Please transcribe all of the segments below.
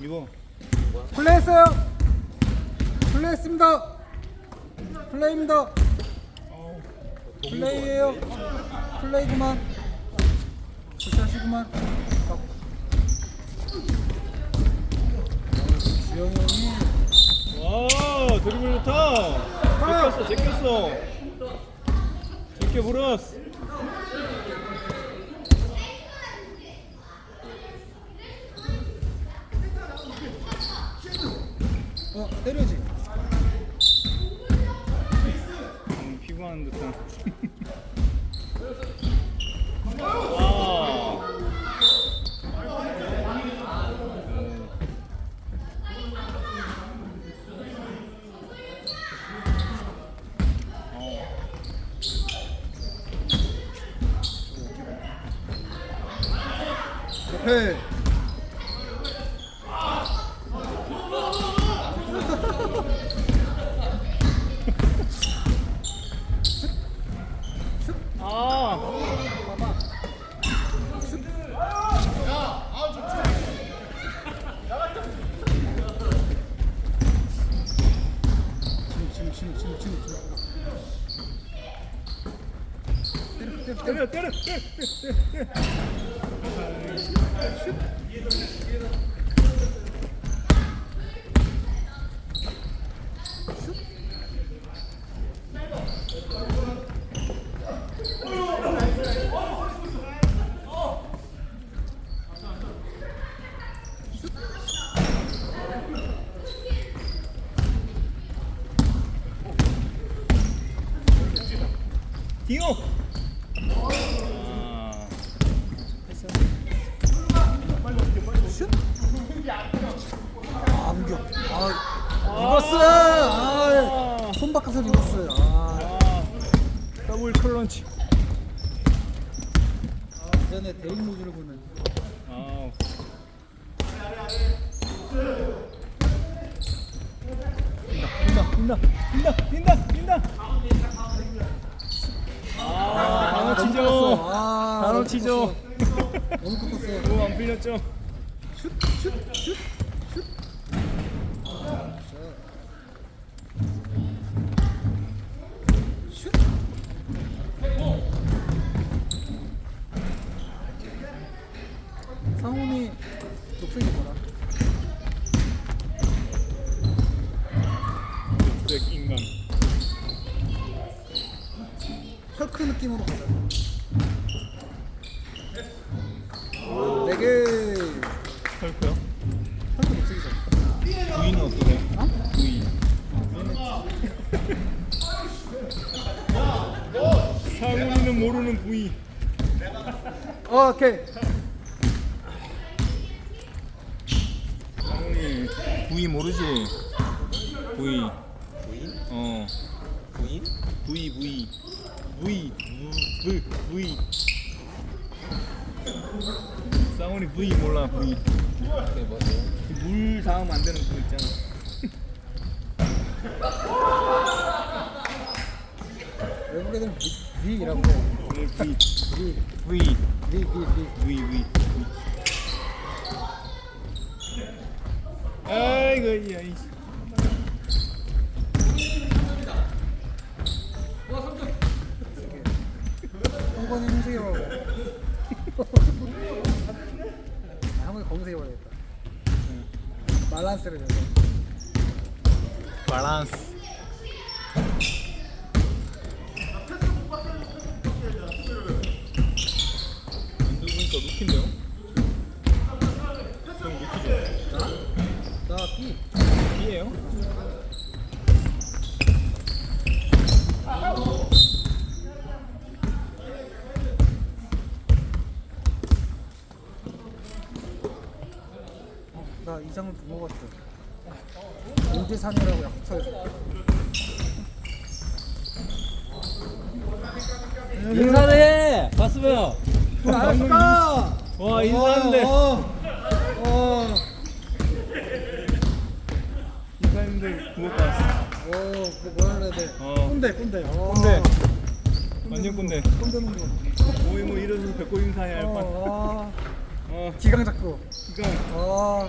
이거 플레이했어요. 플레이했습니다. 플레이입니다. 플레이예요. 플레이구만. 굿샷이구만. 주영이 형이 와 드리블 좋다 제꼈어 제꼈어 제껴 브러스 어 때려지. 음, 피곤한 듯한 와 옆에 아, 지금 지금 지금 지금 지금 때려 때려 때려. 때려 때려 때려 때려 디노 아, 아 무겨. 아 리버스. 아 손 바꿔서 리버스. 아아 더블 클런치 전에 대인 모드를 보면 아 뛴다 뛴다 뛴다 뛴다 뛴다 아 단어 너무 치죠 컸어. 아, 단어 너무. 너무 컸었어요. 오 안 풀렸죠 슛, 슛, 슛, 슛. 슛. 상훈이 녹색이 뭐라? 색 인간 헐크 느낌으로 가자. 네 개. 헐크요 헐크 녹색이잖아. 부인은 어떠세요? 어? 부인 상훈이는 모르는 부인 어, 오케이. 상훈이 부인 모르지? 부인 부인? 어 부인? 부이 부이 부이 부이 부이 쌍훈이 부이 몰라. 뭐죠? 물 닿으면 안 되는 그거 있잖아. 외국 애들은 비, 비라고. 네, 부이 비, 부이 비, 비, 비. 부이 부이 아이고 야 이씨 한번에 검색해봐봐. 한번에 검색해봐야겠다. 밸런스를 해서. 밸런스 안 들으니까 루키인데요? 형 루키죠? 나 B. B예요? 나 이 장을 못 먹었어. 오대산이라고 약터에서. 인사를 해! 봤으면! 알았다. 와 인사하는데 어, 어. 인사했는데 그거 봤어 어, 그 뭐라 그래야 돼? 어. 꼰대, 꼰대. 어. 꼰대. 완전 꼰대. 꼰대. 뭐이 뭐 이래서 배꼽 인사해야 할 뻔. 어, 어, 기강 잡고. 그니까 어,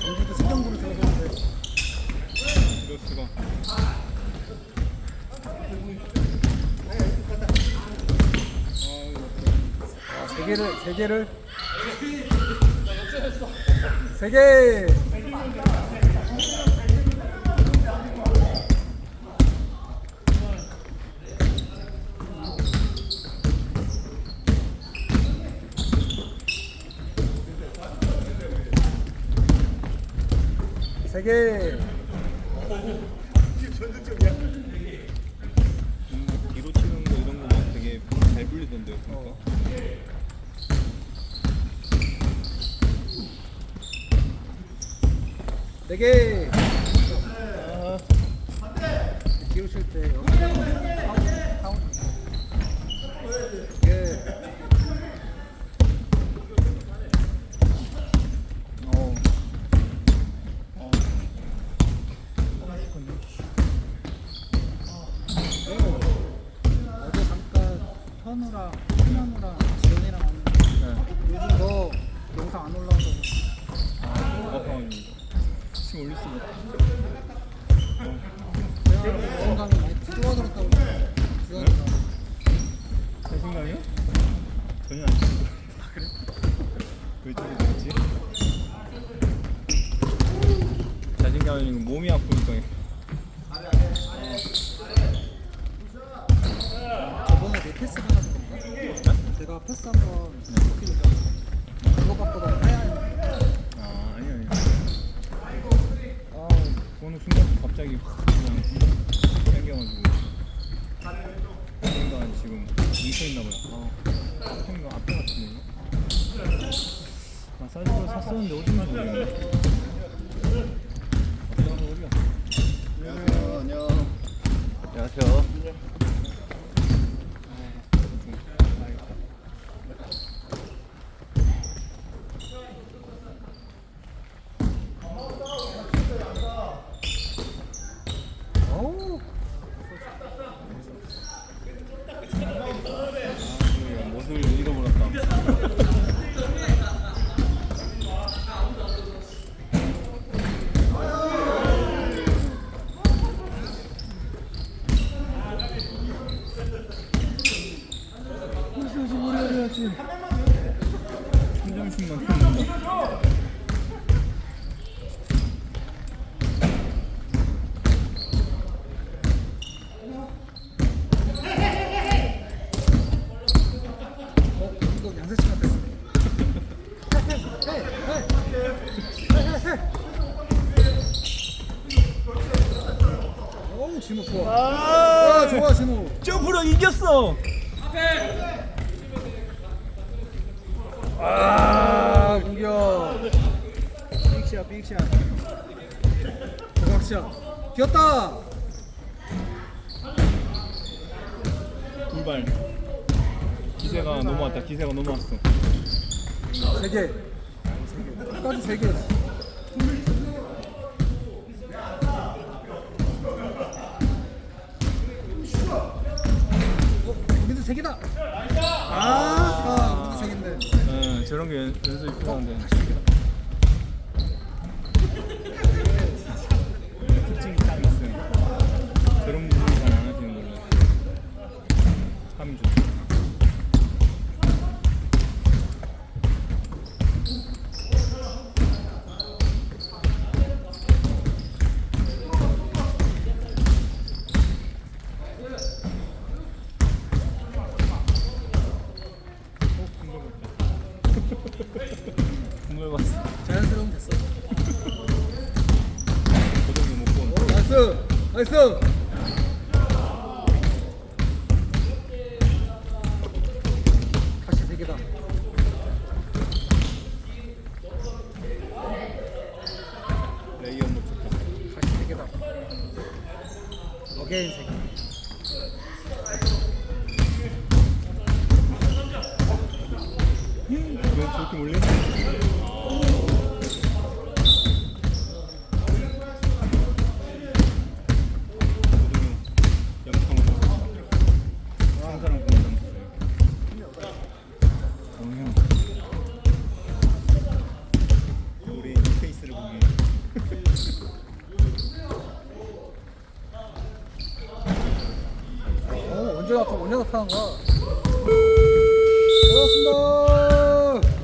전기도 수정구로 들어가는데. 이럴 수가. 아, 세 개를 세 개를 세 개. 세 개. 음, 뒤로 치는 거 이런 거 막 되게 잘 불리던데요, 그러니까. 네 개. 아, 뒤로 칠때 여기 다 패스 한번 이렇게 그거 갖고도 하얀 아, 아니, 아니. 아, 어느 순간 갑자기 확 그냥 땡겨가지고. 뭔가 지금 뭉쳐있나 봐요. 아, 뭔가 앞에 같은데. 아, 사이즈를 샀었는데 어딘지 모르겠네. 어디가 어디가? 안녕하세요. 안녕. 안녕하세요. 어우 못을 잃어버렸다. 무슨 어? 헤이 헤이 헤이 어우 진호 좋아 아 좋아 진호 점프로 이겼어. 아 공격 빅샷 빅샷 조각샷 귀엽다 돌발. 기세가 넘어왔다. 기세가 넘어왔어. 세 개 세 개 끝까지 세 개 어? 우리도 세 개다 아, 아세 저런 게 연- 연습이 필요한데. 특징이 딱 있어요. 저런 부분이 잘 안 하시는 걸로. 하면 좋죠. 어, 공걸 봤다. 공걸 봤어. 자연스러우면 됐어 고정이 못 본. 오 나이스 나이스 다시 세 개다 레이어 못. 다시 세 개다 어게인 세 개. 왜 저렇게 몰래?